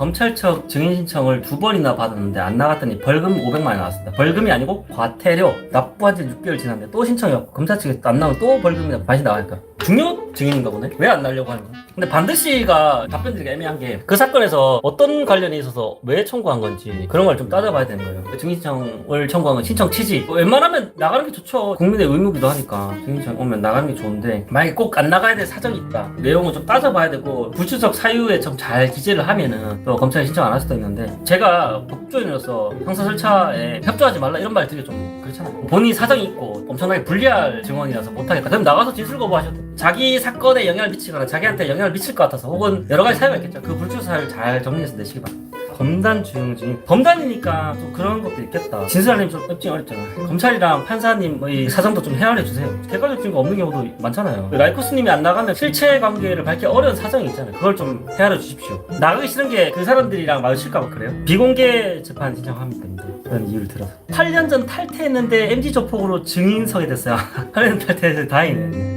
검찰청 증인 신청을 두 번이나 받았는데 안 나갔더니 벌금 500만 원 나왔습니다. 벌금이 아니고 과태료. 납부한 지 6개월 지났는데 또 신청이 없고 검찰 측에서 안 나오면 또 벌금이 반씩 나가니까 중요 증인인가 보네. 왜 안 나려고 하는 거야? 근데 반드시가 답변드리기 애매한 게 그 사건에서 어떤 관련이 있어서 왜 청구한 건지 그런 걸 좀 따져봐야 되는 거예요. 증인 신청을 청구한 건 신청 취지. 뭐 웬만하면 나가는 게 좋죠. 국민의 의무기도 하니까 증인 신청 오면 나가는 게 좋은데 만약에 꼭 안 나가야 될 사정이 있다. 내용을 좀 따져봐야 되고 불출석 사유에 좀 잘 기재를 하면은 또 검찰에 신청 안 할 수도 있는데 제가 법조인으로서 형사 절차에 협조하지 말라 이런 말 드리기 좀 그렇잖아요. 본인 사정이 있고 엄청나게 불리할 증언이라서 못하겠다. 그럼 나가서 진술 거부하셔도. 자기 사건에 영향을 미치거나 자기한테 영향 을 미칠 것 같아서 혹은 여러 가지 사유가 있겠죠. 그 불출 사유를 잘 정리해서 내시기 바랍니다. 검단 주용진 검단이니까 또 그런 것도 있겠다. 진술하려면 좀 입증 어렵잖아. 검찰이랑 판사님의 사정도 좀 헤아려 주세요. 객관적 증거 없는 경우도 많잖아요. 라이코스님이 안 나가면 실체 관계를 밝기 어려운 사정이 있잖아요. 그걸 좀 헤아려 주십시오. 나가기 싫은 게 그 사람들이랑 마주칠까봐 그래요? 비공개 재판 신청하면 됩니다. 그런 이유를 들어서. 8년 전 탈퇴했는데 MG 조폭으로 증인 서게 됐어요. 8년 탈퇴해서 다행이네